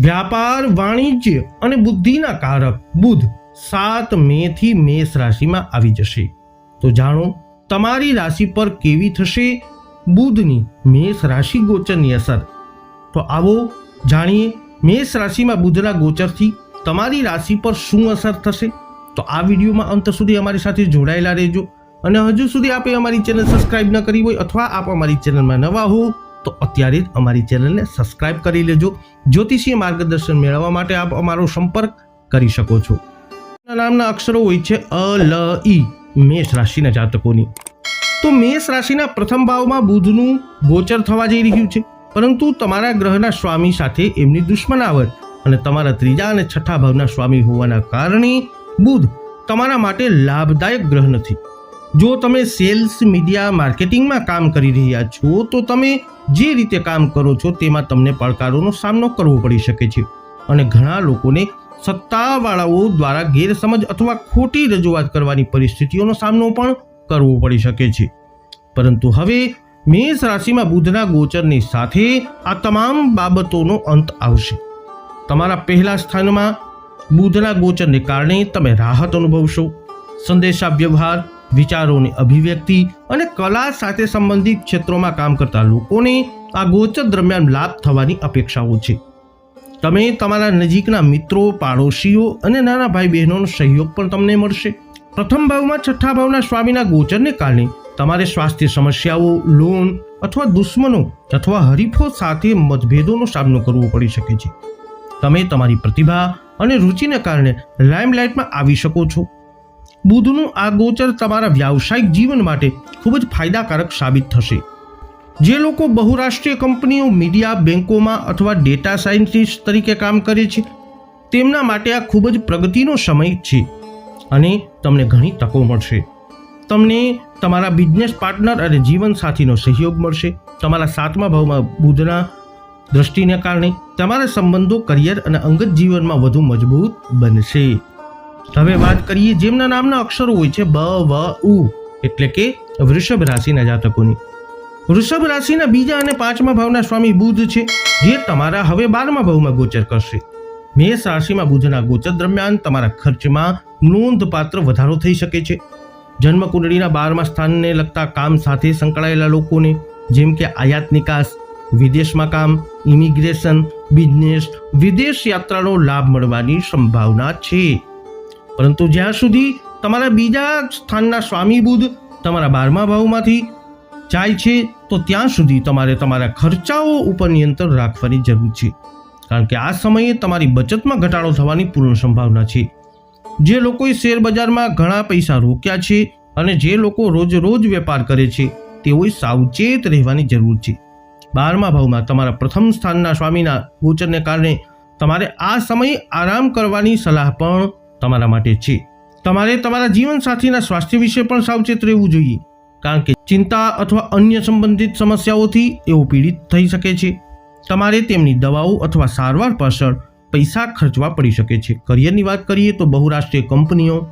વ્યાપાર, વાણિજ્ય અને બુદ્ધિના કારક બુધ સાત મે થી મેષ રાશિમાં આવી જશે. તો જાણો, તમારી રાશિ પર કેવી થશે? બુધની મેષ રાશિ ગોચરની અસર. તો આવો જાણીએ, મેષ રાશિમાં બુધના ગોચરથી તમારી રાશિ પર શું અસર થશે? તો આ વિડીયોમાં અંત સુધી અમારી સાથે જોડાયેલા રહેજો. અને હજુ સુધી આપે અમારી ચેનલ સબસ્ક્રાઈબ ન કરી હોય અથવા આપ અમારી ચેનલમાં નવા હો તો અત્યારે જ અમારી ચેનલને સબસ્ક્રાઇબ કરી લેજો. જ્યોતિષીય માર્ગદર્શન મેળવવા માટે આપ અમારો સંપર્ક કરી શકો છો. નામના અક્ષરો હોય છે અ, લ, ઈ, મેષ રાશિના જાતકોની. તો મેષ રાશિના પ્રથમ ભાવમાં બુધનું ગોચર થવા જઈ રહ્યું છે. પરંતુ તમારા ગ્રહના સ્વામી સાથે એમની દુશ્મનાવટ અને તમારા ત્રીજા અને છઠ્ઠા ભાવના સ્વામી હોવાના કારણે બુધ તમારા માટે લાભદાયક ગ્રહ નથી. જો તમે સેલ્સ, મીડિયા, માર્કેટિંગમાં કામ કરી રહ્યા છો, તો તમે જે રીતે કામ કરો છો તેમાં તમને પડકારોનો સામનો કરવો પડી શકે છે. અને ઘણા લોકોને સત્તાવાળાઓ દ્વારા ગેરસમજ અથવા ખોટી રજૂઆત કરવાની પરિસ્થિતિઓનો સામનો પણ કરવો પડી શકે છે. પરંતુ હવે મેષ રાશિમાં બુધના ગોચરની સાથે આ તમામ બાબતોનો અંત આવશે. તમારા પહેલા સ્થાનમાં બુધના ગોચરને કારણે તમે રાહત અનુભવશો. સંદેશા વ્યવહાર વિચારોની અભિવ્યક્તિ અને કલા સાથે સંબંધિત ક્ષેત્રોમાં કામ કરતા લોકોને આ ગોચર દરમિયાન લાભ થવાની અપેક્ષાઓ છે. તમે તમારા નજીકના મિત્રો, પાડોશીઓ અને નાના ભાઈ બહેનોનો સહયોગ પણ તમને મળશે. પ્રથમ ભાવમાં છઠ્ઠા ભાવના સ્વામીના ગોચરને કારણે તમારે સ્વાસ્થ્ય સમસ્યાઓ, લોન અથવા દુશ્મનો અથવા હરીફો સાથે મતભેદોનો સામનો કરવો પડી શકે છે. તમે તમારી પ્રતિભા અને રુચિને કારણે લાઇમલાઇટમાં આવી શકો છો. બુધનું આ ગોચર તમારા વ્યાવસાયિક જીવન માટે ખૂબ જ ફાયદાકારક સાબિત થશે. જે લોકો બહુરાષ્ટ્રીય કંપનીઓ, મીડિયા બેન્કોમાં અથવા ડેટા સાયન્ટિસ્ટ તરીકે કામ કરે છે, તેમના માટે આ ખૂબ જ પ્રગતિનો સમય છે અને તમને ઘણી તકો મળશે. તમને તમારા બિઝનેસ પાર્ટનર અને જીવનસાથીનો સહયોગ મળશે. તમારા સાતમા ભાવમાં બુધના દ્રષ્ટિને કારણે તમારા સંબંધો કરિયર અને અંગત જીવનમાં વધુ મજબૂત બનશે. હવે વાત કરીએ જેમના નામના અક્ષરો હોય છે બ, વ, ઉ, એટલે કે વૃષભ રાશિના જાતકોની. વૃષભ રાશિના બીજા અને પાંચમા ભાવના સ્વામી બુધ છે, જે તમારા હવે બારમા ભાવમાં ગોચર કરશે. મેષ રાશિમાં બુધના ગોચર દરમિયાન તમારા ખર્ચમાં નોંધપાત્ર વધારો થઈ શકે છે. જન્મ કુંડળીના બારમા સ્થાનને લગતા કામ સાથે સંકળાયેલા લોકોને, જેમ કે આયાત નિકાસ, વિદેશમાં કામ, ઇમિગ્રેશન, બિઝનેસ, વિદેશ યાત્રાનો લાભ મળવાની સંભાવના છે. પરંતુ જ્યાં સુધી તમારા બીજા સ્થાનના સ્વામી બુધ તમારા બારમા ભાવમાંથી જાય છે, તો ત્યાં સુધી તમારે તમારા ખર્ચાઓ ઉપર નિયંત્રણ રાખવાની જરૂર છે. કારણ કે આ સમયે તમારી બચતમાં ઘટાડો થવાની પૂર્ણ સંભાવના છે. જે લોકોએ શેર બજારમાં ઘણા પૈસા રોક્યા છે અને જે લોકો રોજ રોજ વેપાર કરે છે, તેઓએ સાવચેત રહેવાની જરૂર છે. બારમા ભાવમાં તમારા પ્રથમ સ્થાનના સ્વામીના ગોચરને કારણે તમારે આ સમયે આરામ કરવાની સલાહ પણ તમારા માટે છે. તમારે તમારા જીવનસાથીના સ્વાસ્થ્ય વિશે પણ સાવચેત રહેવું જોઈએ. કારણ કે ચિંતા અથવા અન્ય સંબંધિત સમસ્યાઓથી એઓ પીડિત થઈ શકે છે. તમારે તેમની દવાઓ અથવા સારવાર પાછળ પૈસા ખર્ચવા પડી શકે છે. કરિયરની વાત કરીએ તો બહુરાષ્ટ્રીય કંપનીઓ,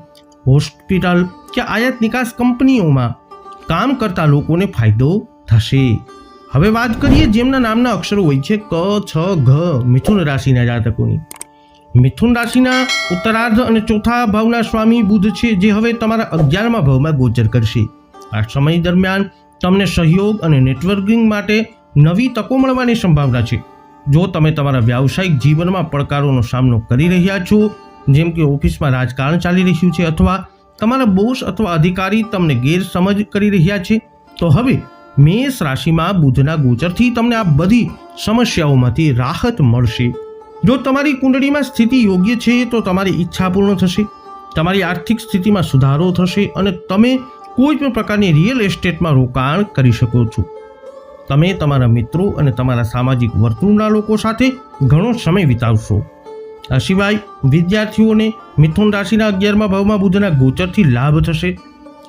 હોસ્પિટલ કે આયાત નિકાસ કંપનીઓમાં કામ કરતા લોકોને ફાયદો થશે. હવે વાત કરીએ જેમના નામના અક્ષરો હોય છે ક, છ, ઘ, મિથુન રાશિના જાતકોની. મિથુન રાશિના ઉત્તરાર્ધ અને ચોથા ભાવના સ્વામી બુધ છે, જે હવે તમારા અગિયારમા ભાવમાં ગોચર કરશે. આ સમય દરમિયાન તમને સહયોગ અને નેટવર્કિંગ માટે નવી તકો મળવાની સંભાવના છે. જો તમે તમારા વ્યાવસાયિક જીવનમાં પડકારોનો સામનો કરી રહ્યા છો, જેમ કે ઓફિસમાં રાજકારણ ચાલી રહ્યું છે અથવા તમારા બોસ અથવા અધિકારી તમને ગેરસમજ કરી રહ્યા છે, તો હવે મેષ રાશિમાં બુધના ગોચરથી તમને આ બધી સમસ્યાઓમાંથી રાહત મળશે. જો તમારી કુંડળીમાં સ્થિતિ યોગ્ય છે, તો તમારી ઈચ્છા પૂર્ણ થશે. તમારી આર્થિક સ્થિતિમાં સુધારો થશે અને તમે કોઈ પણ પ્રકારની રિયલ એસ્ટેટમાં રોકાણ કરી શકો છો. તમે તમારા મિત્રો અને તમારા સામાજિક વર્તુળના લોકો સાથે ઘણો સમય વિતાવશો. આ સિવાય વિદ્યાર્થીઓને મિથુન રાશિના અગિયારમા ભાવમાં બુધના ગોચરથી લાભ થશે.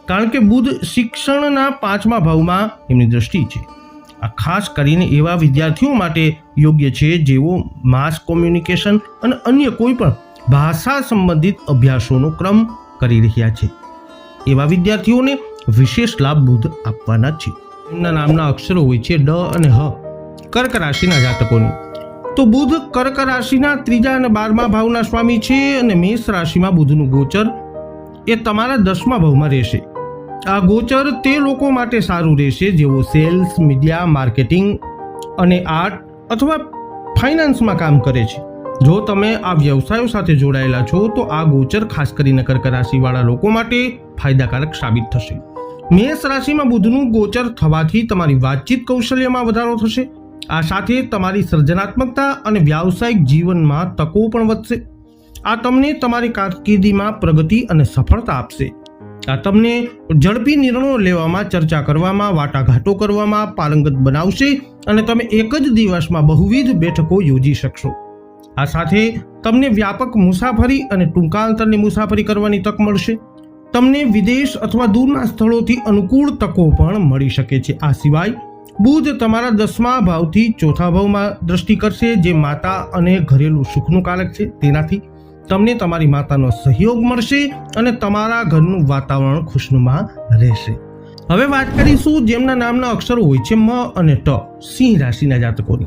કારણ કે બુધ શિક્ષણના પાંચમા ભાવમાં એમની દ્રષ્ટિ છે. આ ખાસ કરીને એવા વિદ્યાર્થીઓ માટે યોગ્ય છે જેઓ માસ કોમ્યુનિકેશન અને અન્ય કોઈ પણ ભાષા સંબંધિત અભ્યાસોનો ક્રમ કરી રહ્યા છે. એવા વિદ્યાર્થીઓને વિશેષ લાભ બુદ્ધ આપવાના છે. એમના નામના અક્ષરો હોય છે ડ અને હ. કર્ક રાશિના જાતકોની. તો બુધ કર્ક રાશિના ત્રીજા અને બારમા ભાવના સ્વામી છે અને મેષ રાશિમાં બુધનું ગોચર એ તમારા દસમા ભાવમાં રહેશે. આ ગોચર તે લોકો માટે સારું રહેશે જેઓ સેલ્સ, મીડિયા, માર્કેટિંગ અને આર્ટ અથવા ફાઇનાન્સમાં કામ કરે છે. જો તમે આ વ્યવસાયો સાથે જોડાયેલા છો, તો આ ગોચર ખાસ કરીને કર્ક રાશિવાળા લોકો માટે ફાયદાકારક સાબિત થશે. મેષ રાશિમાં બુધનું ગોચર થવાથી તમારી વાતચીત કૌશલ્યમાં વધારો થશે. આ સાથે તમારી સર્જનાત્મકતા અને વ્યાવસાયિક જીવનમાં તકો પણ વધશે. આ તમને તમારી કારકિર્દીમાં પ્રગતિ અને સફળતા આપશે. તમને ઝડપી નિર્ણયો લેવામાં, ચર્ચા કરવામાં, વાટાઘાટો કરવામાં પારંગત બનાવશે અને તમે એક જ દિવસમાં બહુવિધ બેઠકો યોજી શકશો. આ સાથે તમને વ્યાપક મુસાફરી અને ટૂંકા અંતરની મુસાફરી કરવાની તક મળશે. તમને વિદેશ અથવા દૂરના સ્થળોથી અનુકૂળ તકો પણ મળી શકે છે. આ સિવાય બુધ તમારા દસમા ભાવથી ચોથા ભાવમાં દ્રષ્ટિ કરશે, જે માતા અને ઘરેલું સુખનું કારક છે. તેનાથી તમને તમારી માતાનો સહયોગ મળશે અને તમારા ઘરનું વાતાવરણ ખુશનુમા રહેશે. હવે વાત કરીશું જેમના નામના અક્ષરો હોય છે મ અને ટ, સિંહ રાશિના જાતકોની.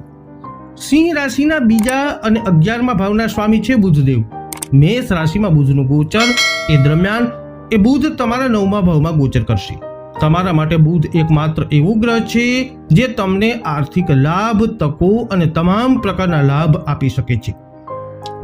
સિંહ રાશિના બીજા અને અગિયારમાં ભાવના સ્વામી છે બુધદેવ. મેષ રાશિમાં બુધનું ગોચર, એ દરમિયાન, એ બુધ તમારા નવમા ભાવમાં ગોચર કરશે. તમારા માટે બુધ એકમાત્ર એવું ગ્રહ છે જે તમને આર્થિક લાભ, તકો અને તમામ પ્રકારના લાભ આપી શકે છે.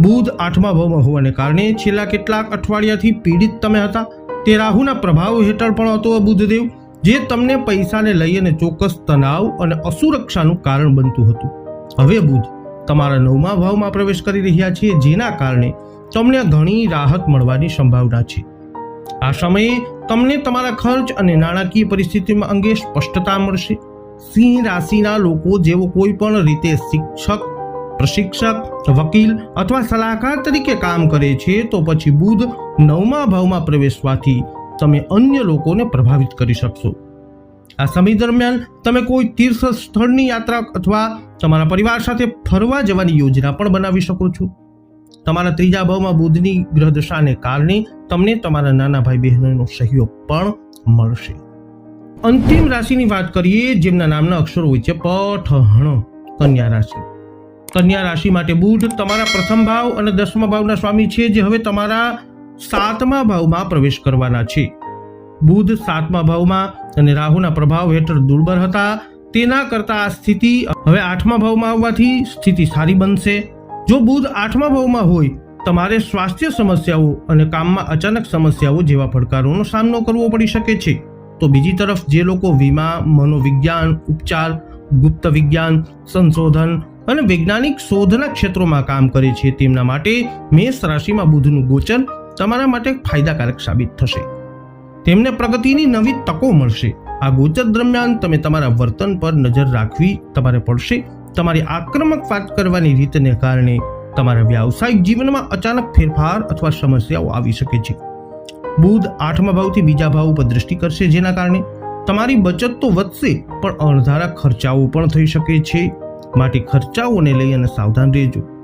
બુધ આઠમા ભાવમાં હોવાને કારણે છેલ્લા કેટલાક અઠવાડિયાથી પીડિત તમે હતા. તે રાહુના પ્રભાવ હેઠળ પણ હતો બુધદેવ, જે તમને પૈસાને લઈ અને ચોક્કસ તણાવ અને અસુરક્ષાનું કારણ બનતું હતું. હવે બુધ, તમારા નવમા ભાવમાં પ્રવેશ કરી રહ્યા છે, જેના કારણે તમને ઘણી રાહત મળવાની સંભાવના છે. આ સમયે તમને તમારા ખર્ચ અને નાણાકીય પરિસ્થિતિમાં અંગે સ્પષ્ટતા મળશે. સિંહ રાશિના લોકો જેઓ કોઈ પણ રીતે શિક્ષક પ્રશિક્ષક, વકીલ અથવા સલાહકાર તરીકે કામ કરે છે, તો પછી બુધ નવમા ભાવમાં પ્રવેશવાથી તમે અન્ય લોકોને પ્રભાવિત કરી શકશો. આ સમય દરમિયાન તમે કોઈ તીર્થ સ્થળની યાત્રા અથવા તમારા પરિવાર સાથે ફરવા જવાની યોજના પણ બનાવી શકો છો. તમારા ત્રીજા ભાવમાં બુધની ગ્રહદશાને કારણે તમને તમારા નાના ભાઈ બહેનોનો સહયોગ પણ મળશે. અંતિમ રાશિની વાત કરીએ, જેમના નામના અક્ષરો હોય છે પઠ હણ કન્યા રાશિ. કન્યા રાશિ માટે બુધ તમારા પ્રથમ ભાવ અને દસમા ભાવના સ્વામી છે જે હવે તમારા સાતમા ભાવમાં પ્રવેશ કરવાના છે. બુધ સાતમા ભાવમાં અને રાહુના પ્રભાવ હેઠળ દુર્બળ હતા. તેના કરતા આ સ્થિતિ હવે આઠમા ભાવમાં આવવાથી સ્થિતિ સારી બનશે. જો બુધ આઠમા ભાવમાં હોય, તમારે સ્વાસ્થ્ય સમસ્યાઓ અને કામમાં અચાનક સમસ્યાઓ જેવા પડકારોનો સામનો કરવો પડી શકે છે. તો બીજી તરફ જે લોકો વીમા, મનોવિજ્ઞાન, ઉપચાર, ગુપ્ત વિજ્ઞાન, સંશોધન અને વૈજ્ઞાનિક શોધના ક્ષેત્રોમાં કામ કરે છે. તેમના માટે મેષ રાશિમાં બુધનું ગોચર તમારા માટે ફાયદાકારક સાબિત થશે. તેમને પ્રગતિની નવી તકો મળશે. આ ગોચર દરમિયાન તમે તમારા વર્તન પર નજર રાખવી તમારે પડશે. તમારી આક્રમક વાત કરવાની રીતને કારણે તમારા વ્યાવસાયિક જીવનમાં અચાનક ફેરફાર અથવા સમસ્યાઓ આવી શકે છે. બુધ આઠમા ભાવથી બીજા ભાવ ઉપર દૃષ્ટિ કરશે. જેના કારણે તમારી બચત તો વધશે, પણ અણધારા ખર્ચાઓ પણ થઈ શકે છે. માટે ખર્ચાઓને લઈ અને સાવધાન રહેજો.